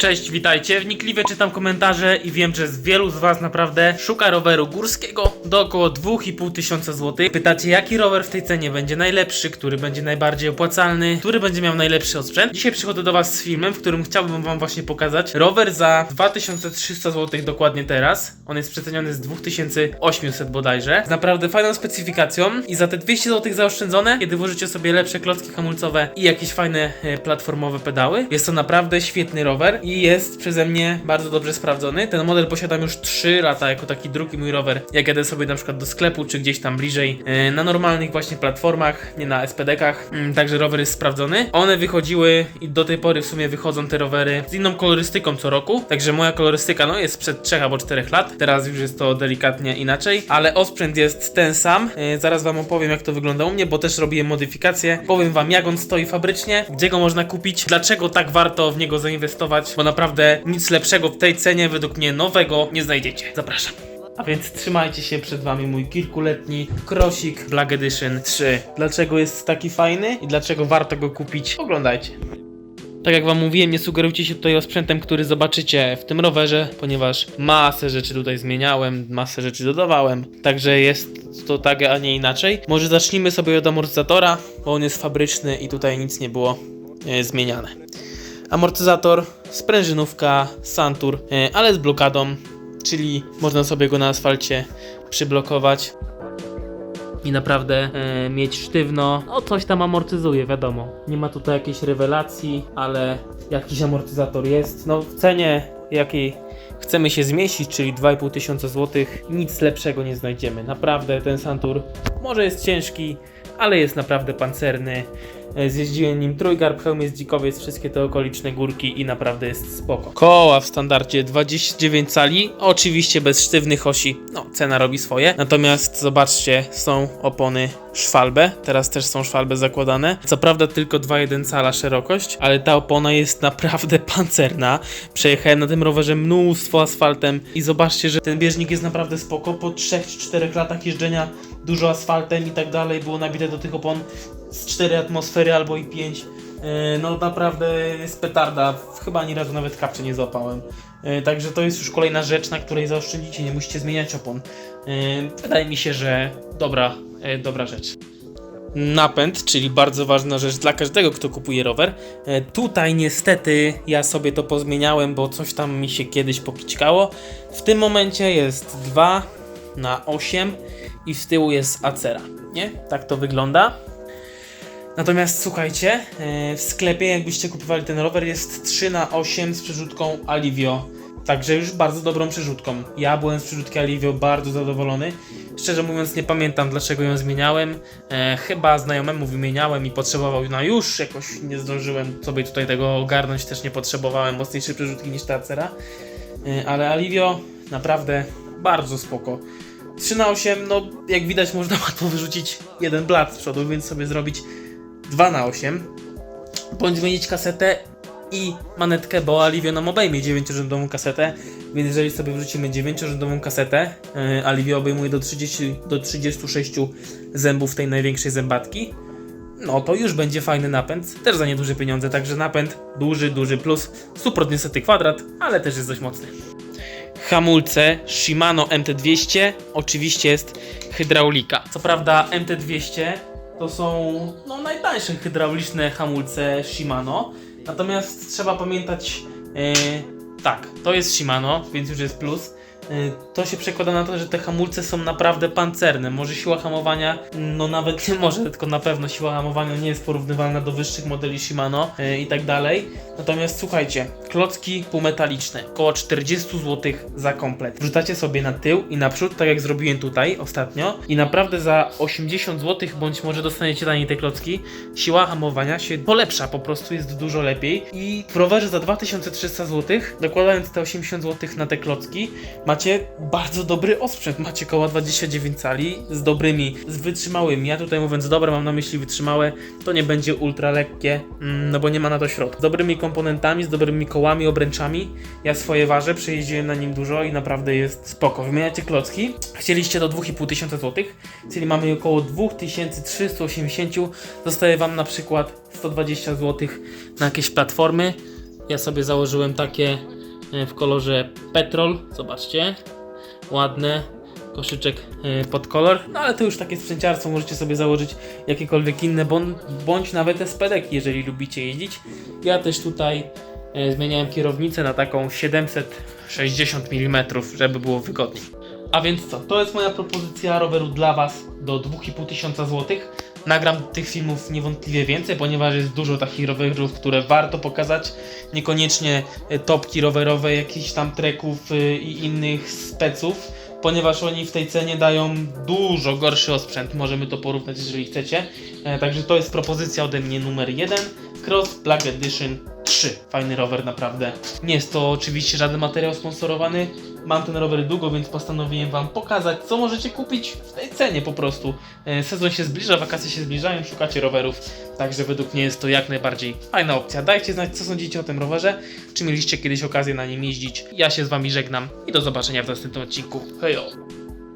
Cześć, witajcie. Wnikliwie czytam komentarze i wiem, że z wielu z Was naprawdę szuka roweru górskiego do około 2,5 tysiąca złotych. Pytacie, jaki rower w tej cenie będzie najlepszy, który będzie najbardziej opłacalny, który będzie miał najlepszy osprzęt. Dzisiaj przychodzę do Was z filmem, w którym chciałbym Wam właśnie pokazać rower za 2300 zł dokładnie teraz. On jest przeceniony z 2800 bodajże. Z naprawdę fajną specyfikacją i za te 200 zł zaoszczędzone, kiedy włożycie sobie lepsze klocki hamulcowe i jakieś fajne e, platformowe pedały, jest to naprawdę świetny rower i jest przeze mnie bardzo dobrze sprawdzony. Ten model posiadam już 3 lata jako taki drugi mój rower. Jak jadę sobie na przykład do sklepu, czy gdzieś tam bliżej e, na normalnych właśnie platformach, nie na SPD-kach, mm, także rower jest sprawdzony. One wychodziły i do tej pory w sumie wychodzą te rowery z inną kolorystyką co roku, także moja kolorystyka no jest sprzed 3 albo 4 lat. Teraz już jest to delikatnie inaczej, ale osprzęt jest ten sam. E, zaraz wam opowiem jak to wygląda u mnie, bo też robiłem modyfikacje. Powiem wam jak on stoi fabrycznie, gdzie go można kupić, dlaczego tak warto w niego zainwestować, bo naprawdę nic lepszego w tej cenie według mnie nowego nie znajdziecie. Zapraszam. A więc trzymajcie się przed wami mój kilkuletni Krosik Black Edition 3. Dlaczego jest taki fajny i dlaczego warto go kupić? Oglądajcie. Tak jak wam mówiłem, nie sugerujcie się tutaj osprzętem, który zobaczycie w tym rowerze, ponieważ masę rzeczy tutaj zmieniałem, masę rzeczy dodawałem, także jest to tak, a nie inaczej. Może zacznijmy sobie od amortyzatora, bo on jest fabryczny i tutaj nic nie było e, zmieniane. Amortyzator, sprężynówka, Santur, e, ale z blokadą, czyli można sobie go na asfalcie przyblokować i naprawdę e, mieć sztywno. No coś tam amortyzuje, wiadomo. Nie ma tutaj jakiejś rewelacji, ale jakiś amortyzator jest. No w cenie jakiej chcemy się zmieścić, czyli 2,5 tysiąca złotych, nic lepszego nie znajdziemy. Naprawdę ten Santur może jest ciężki, ale jest naprawdę pancerny. E, Zjeździłem nim trójgarb, hełm dzikowiec, wszystkie te okoliczne górki i naprawdę jest spoko. Koła w standardzie 29 cali, oczywiście bez sztywnych osi, no cena robi swoje. Natomiast zobaczcie, są opony szwalbe, teraz też są szwalbe zakładane. Co prawda tylko 2,1 cala szerokość, ale ta opona jest naprawdę pancerna. Przejechałem na tym rowerze mnóstwo asfaltem i zobaczcie, że ten bieżnik jest naprawdę spoko. Po 3-4 latach jeżdżenia dużo asfaltem i tak dalej było nabite do tych opon z 4 atmosfery albo i 5. E, No naprawdę jest petarda. Chyba ani razu nawet kapczy nie złapałem. E, Także to jest już kolejna rzecz, na której zaoszczędzicie. Nie musicie zmieniać opon. E, Wydaje mi się, że dobra, dobra rzecz. Napęd, czyli bardzo ważna rzecz dla każdego, kto kupuje rower. Tutaj niestety ja sobie to pozmieniałem, bo coś tam mi się kiedyś pokićkało. W tym momencie jest 2 na 8 i z tyłu jest acera. Nie? Tak to wygląda. Natomiast słuchajcie, e, w sklepie jakbyście kupowali ten rower jest 3 na 8 z przerzutką Alivio. Także już bardzo dobrą przerzutką. Ja byłem z przerzutki Alivio bardzo zadowolony. Szczerze mówiąc nie pamiętam dlaczego ją zmieniałem. E, chyba znajomemu wymieniałem i potrzebował na już jakoś nie zdążyłem sobie tutaj tego ogarnąć, też nie potrzebowałem mocniejszej przerzutki niż ta Acera. E, ale Alivio naprawdę bardzo spoko. 3 na 8, no jak widać można łatwo wyrzucić jeden blat z przodu, więc sobie zrobić 2 na 8 bądź zmienić kasetę i manetkę, bo Alivio nam obejmie 9-rzędową kasetę, więc jeżeli sobie wrzucimy 9-rzędową kasetę, yy, Alivio obejmuje do, 30, do 36 zębów tej największej zębatki, no to już będzie fajny napęd, też za nieduże pieniądze, także napęd duży, duży plus, Suprot niestety kwadrat, ale też jest dość mocny. Hamulce Shimano MT200, oczywiście jest hydraulika. Co prawda MT200 to są no, najtańsze hydrauliczne hamulce Shimano, natomiast trzeba pamiętać, e, tak, to jest Shimano, więc już jest plus. E, To się przekłada na to, że te hamulce są naprawdę pancerne. Może siła hamowania, no nawet nie może, tylko na pewno siła hamowania nie jest porównywalna do wyższych modeli Shimano e, i tak dalej. Natomiast słuchajcie, klocki półmetaliczne, około 40 zł za komplet. Wrzucacie sobie na tył i naprzód, tak jak zrobiłem tutaj ostatnio, i naprawdę za 80 zł, bądź może dostaniecie taniej te klocki, siła hamowania się polepsza, po prostu jest dużo lepiej. I w rowerze za 2300 zł, dokładając te 80 zł na te klocki, macie bardzo dobry osprzęt. Macie koła 29 cali z dobrymi, z wytrzymałymi. Ja tutaj mówiąc dobre, mam na myśli wytrzymałe, to nie będzie ultra lekkie, mm, no bo nie ma na to środka. Z dobrymi komponentami, z dobrymi kołami, obręczami. Ja swoje ważę, przejeździłem na nim dużo i naprawdę jest spoko. Wymieniacie klocki, chcieliście do 2500 tysiąca złotych, czyli mamy około 2380. Zostaje Wam na przykład 120 zł na jakieś platformy. Ja sobie założyłem takie w kolorze petrol. Zobaczcie. Ładne. Koszyczek e, pod kolor. No ale to już takie sprzęciarstwo. Możecie sobie założyć jakiekolwiek inne, bądź, bądź nawet SPD, jeżeli lubicie jeździć. Ja też tutaj e, zmieniałem kierownicę na taką 760 mm, żeby było wygodniej. A więc co? To jest moja propozycja roweru dla Was do 2500 zł. Nagram tych filmów niewątpliwie więcej, ponieważ jest dużo takich rowerów, które warto pokazać. Niekoniecznie e, topki rowerowe, jakichś tam treków e, i innych speców, ponieważ oni w tej cenie dają dużo gorszy osprzęt. Możemy to porównać, jeżeli chcecie. E, Także to jest propozycja ode mnie numer jeden. Cross Plug Edition 3. Fajny rower, naprawdę. Nie jest to oczywiście żaden materiał sponsorowany. Mam ten rower długo, więc postanowiłem Wam pokazać, co możecie kupić w tej cenie po prostu. E, Sezon się zbliża, wakacje się zbliżają, szukacie rowerów, także według mnie jest to jak najbardziej fajna opcja. Dajcie znać, co sądzicie o tym rowerze, czy mieliście kiedyś okazję na nim jeździć. Ja się z Wami żegnam i do zobaczenia w następnym odcinku. Hejo!